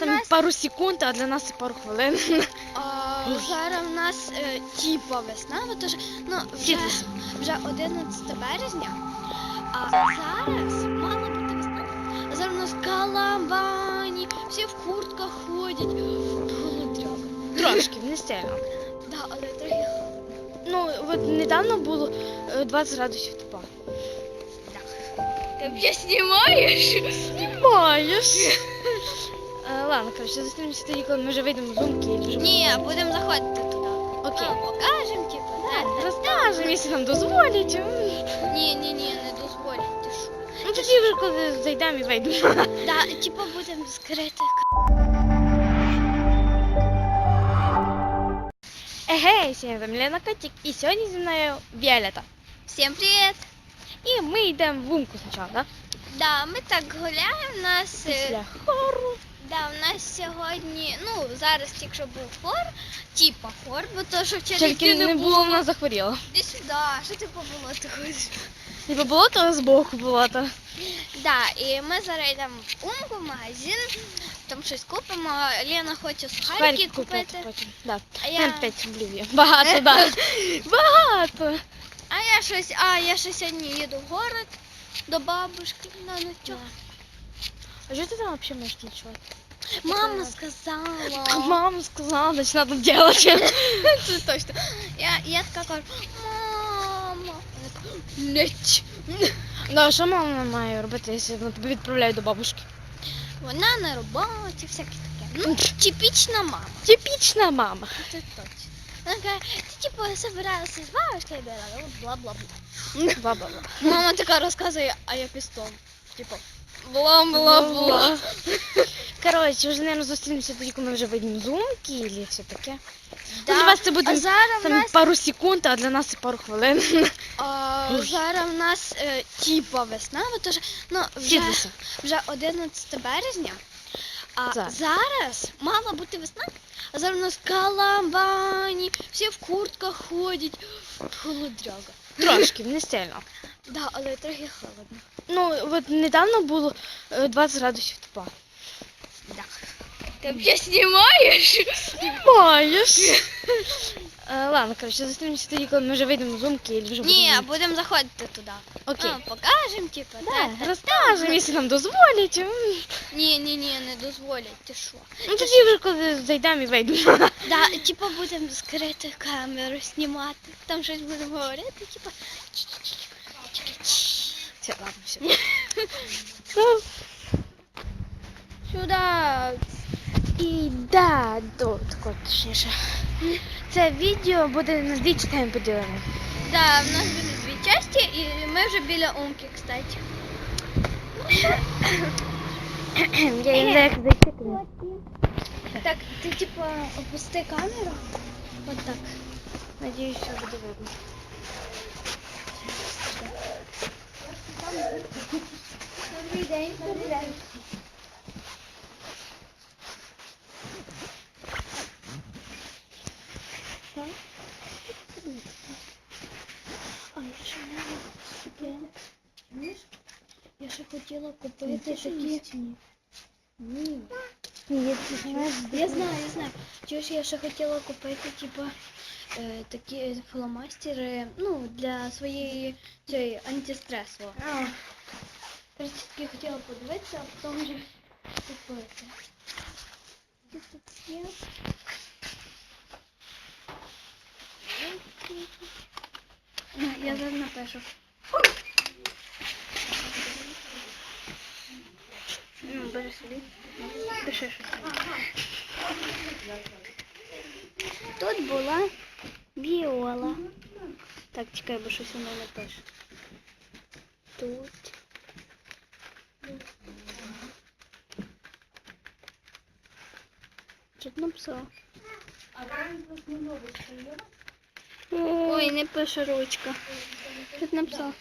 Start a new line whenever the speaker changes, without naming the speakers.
Там
нас,
пару секунд, а для нас це пару хвилин.
а, зараз в нас е, типа весна, бо то ну, вже, вже 11 березня, а зараз мала бути весна. А зараз у нас калабані, всі в куртках ходять. Холодряга.
Трошки, не сильно.
Да, але трохи холодно.
Ну, от недавно було е, 20 градусів тепла.
Ти мене знімаєш?
Знімаєш. Е, Ладно, коротше, зустрінемося тоді, коли ми вже вийдемо з зумки і вже
Ні, будемо заходити туди.
Окей.
Ну, покажемо, типу, да.
Розкажемо, якщо нам дозволять. М.
Ні, ні, ні, не дозволять, ти що.
Ну тоді вже коли зайдемо і вийдемо.
Да, типу будемо скрити.
Егей, всім там Лена Котик. І сьогодні зі мною Віолета.
Всім привіт!
І ми йдемо в гумку спочатку, так?
Да, ми так гуляємо. У нас, е,
Після хору.
Да, у нас сьогодні, ну, зараз тільки що був хор, типа хор, бо то, що вчора
Тільки не було, вона захворіла.
Іди сюди, що ти по болоту ходиш?
Ніби було, то збоку було то.
Да, і ми зараз йдемо в Умку, в магазин, там щось купимо. Лена хоче сухарики купити.
потім. Да.
А
Я...
я,
5 рублів. Багато, да. Багато.
а я щось, а я ще сьогодні їду в город до бабушки на ночок.
А що ти там взагалі можеш ночувати?
Мама сказала.
А мама сказала, значить треба делать.
Це точно. Я, я така кажу, мама. Вона така, Неч.
Ну, а що мама має робити, якщо вона тебе відправляє до бабушки?
Вона на роботі, всяке таке. Ну, типічна мама.
Типічна мама.
Це точно. Вона каже, ти типу собиралася з бабушкою, бла-бла-бла.
Баба.
Мама така розказує, а я пістон. Типу, Бла-бла-бла.
Коротше, вже, мабуть, зустрінемося тоді, коли ми вже вийдемо з зумки, і все таке.
Да.
Для вас це
А
буде
зараз в
там
нас,
пару секунд, а для нас це пару хвилин.
а, зараз в нас е, типа весна, бо то ж, ну, вже, вже 11 березня. А
Так.
зараз мала бути весна, а зараз у нас калабані, всі в куртках ходять. Холодряга.
Трошки, не сильно.
Да, але трохи холодно.
Ну, от недавно було е, 20 градусів тепла.
Так. Ти мене знімаєш?
Знімаєш. Е, Ладно, коротше, зустрінемося тоді, коли ми вже вийдемо з зумки і вже
Ні,
будемо-
будемо заходити туди.
Окей.
Ну, покажемо, типу,
Да,
да.
розкажемо, якщо нам дозволять. М.
Ні, ні, ні, не дозволять, ти що.
Ну тоді вже коли зайдемо і вийдемо.
Да, типу будемо скрити камеру, знімати. Там щось будемо говорити, типу.
Все, ладно, все. Ну,
Сюди.
І да, до такого точніше. Це відео буде на дві частини поділено.
Да, в нас буде дві часті, і ми вже біля умки, кстати.
Я не знаю, як зайти.
Так, ти типу опусти камеру. От так.
Надіюсь, що буде видно.
Добрий день, добрий день. А я ще не Знаєш, я ще хотіла купити такі. Ні.
Ні,
Я знаю, я знаю. Чуєш, я ще хотіла купити, типу, е, такі фломастери, ну, для своєї цієї. Короче, таки хотіла подивитися, а потім вже купити. Тут є? Я зараз напишу. Тут була віола. Так, чекай, бо щось воно не пише. Тут. Ти написала? Ой, не пише ручка. Ти написала?